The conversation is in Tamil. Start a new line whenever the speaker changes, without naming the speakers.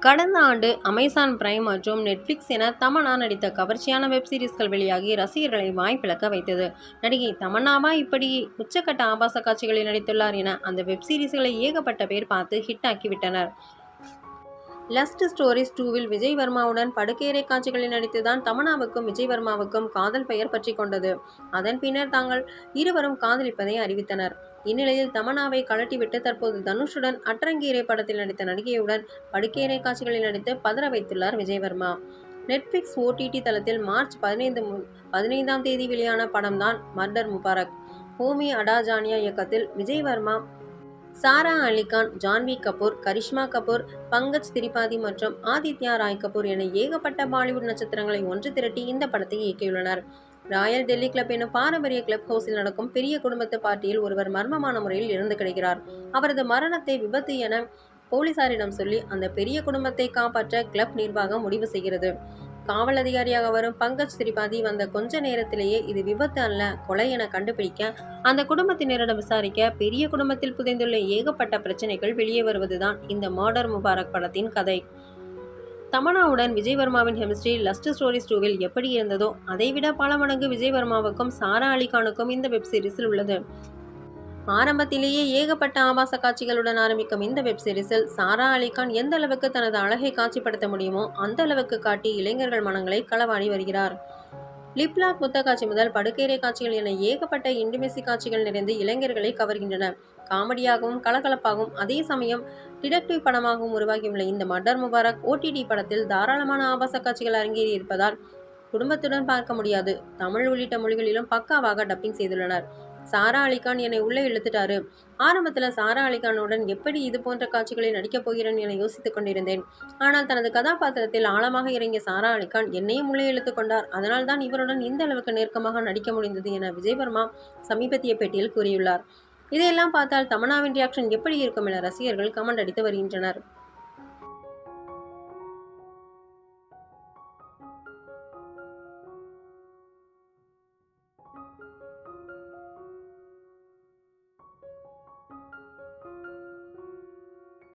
கடந்த ஆண்டு அமேசான் பிரைம் மற்றும் நெட்ஃப்ளிக்ஸ் என தமன்னா நடித்த கவர்ச்சியான வெப் சீரிஸ்கள் வெளியாகி ரசிகர்களை வாய்ப்பிழக்க வைத்தது. நடிகை தமன்னாவா இப்படி உச்சக்கட்ட ஆபாச காட்சிகளில் நடித்துள்ளார் என அந்த வெப் சீரிஸ்களை ஏகப்பட்ட பேர் பார்த்து ஹிட் ஆக்கிவிட்டனர் லஸ்ட் ஸ்டோரிஸ் டூவில் விஜய் வர்மாவுடன் படுக்கையறை காட்சிகளில் நடித்துதான் தமனாவுக்கும் விஜய் வர்மாவுக்கும் காதல் பெயர் பற்றி கொண்டது. அதன் பின்னர் தாங்கள் இருவரும் காதலிப்பதை அறிவித்தனர். இந்நிலையில் தமனாவை கழட்டிவிட்டு தற்போது தனுஷுடன் அற்றங்கீரை படத்தில் நடித்த நடிகையுடன் படுக்கையறை காட்சிகளில் நடித்து பதற வைத்துள்ளார் விஜய் வர்மா நெட்ஃப்ளிக்ஸ் ஓடிடி தளத்தில் மார்ச் பதினைந்து பதினைந்தாம் தேதி வெளியான படம்தான் மர்டர் முபாரக் ஹோமி அடாஜானியா இயக்கத்தில் விஜய் வர்மா சாரா அலிகான் ஜான்வி கபூர் கரிஷ்மா கபூர் பங்கஜ் திரிபாதி மற்றும் ஆதித்யா ராய் கபூர் என ஏகப்பட்ட பாலிவுட் நட்சத்திரங்களை ஒன்று திரட்டி இந்த படத்தை இயக்கியுள்ளனர். ராயல் டெல்லி கிளப் எனும் பாரம்பரிய கிளப் ஹவுஸில் நடக்கும் பெரிய குடும்பத்து பார்ட்டியில் ஒருவர் மர்மமான முறையில் இறந்து கிடக்கிறார். அவரது மரணத்தை விபத்து என போலீசாரிடம் சொல்லி அந்த பெரிய குடும்பத்தை காப்பாற்ற கிளப் நிர்வாகம் முடிவு செய்கிறது. காவல் அதிகாரியாக வரும் பங்கஜ் திரிபாதி வந்த கொஞ்ச நேரத்திலேயே இது விபத்து அல்ல கொலை என கண்டுபிடிக்க அந்த குடும்பத்தினரிடம் விசாரிக்க பெரிய குடும்பத்தில் புதைந்துள்ள ஏகப்பட்ட பிரச்சனைகள் வெளியே வருவதுதான் இந்த மர்டர் முபாரக் படத்தின் கதை. தமனாவுடன் விஜய் வர்மாவின் கெமிஸ்ட்ரி லஸ்ட் ஸ்டோரிஸ் டூவில் எப்படி இருந்ததோ அதைவிட பல மடங்கு விஜய்வர்மாவுக்கும் சாரா அலிகானுக்கும் இந்த வெப் சீரிஸில் உள்ளது. ஆரம்பத்திலேயே ஏகப்பட்ட ஆபாச காட்சிகளுடன் ஆரம்பிக்கும் இந்த வெப் சீரிஸில் சாரா அலிகான் எந்த அளவுக்கு தனது அழகை காட்சிப்படுத்த முடியுமோ அந்த அளவுக்கு காட்டி இளைஞர்கள் மனங்களை களவாடி வருகிறார். லிப்லாக் புத்த காட்சி முதல் படுக்கையறை காட்சிகள் என ஏகப்பட்ட இன்டிமெசி காட்சிகள் நிறைந்து இளைஞர்களை கவர்கின்றன. காமெடியாகவும் கலகலப்பாகவும் அதே சமயம் டிடெக்டிவ் படமாகவும் உருவாகியுள்ள இந்த மர்டர் முபாரக் ஓடிடி படத்தில் தாராளமான ஆபாச காட்சிகள் அரங்கேறி இருப்பதால் குடும்பத்துடன் பார்க்க முடியாது. தமிழ் உள்ளிட்ட மொழிகளிலும் பக்காவாக டப்பிங் செய்துள்ளனர். சாரா அலிகான் என்னை உள்ளே இழுத்துட்டாரு. ஆரம்பத்தில் சாரா அலிகானுடன் எப்படி இது போன்ற காட்சிகளில் நடிக்கப் போகிறேன் என யோசித்துக் கொண்டிருந்தேன். ஆனால் தனது கதாபாத்திரத்தில் ஆழமாக இறங்கிய சாரா அலிகான் என்னையும் உள்ளே இழுத்து கொண்டார். அதனால்தான் இவருடன் இந்த அளவுக்கு நெருக்கமாக நடிக்க முடிந்தது என விஜயவர்மா சமீபத்திய பேட்டியில் கூறியுள்ளார். இதையெல்லாம் பார்த்தால் தமனாவின் ரியாக்ஷன் எப்படி இருக்கும் என ரசிகர்கள் கமெண்ட் அடித்து வருகின்றனர்.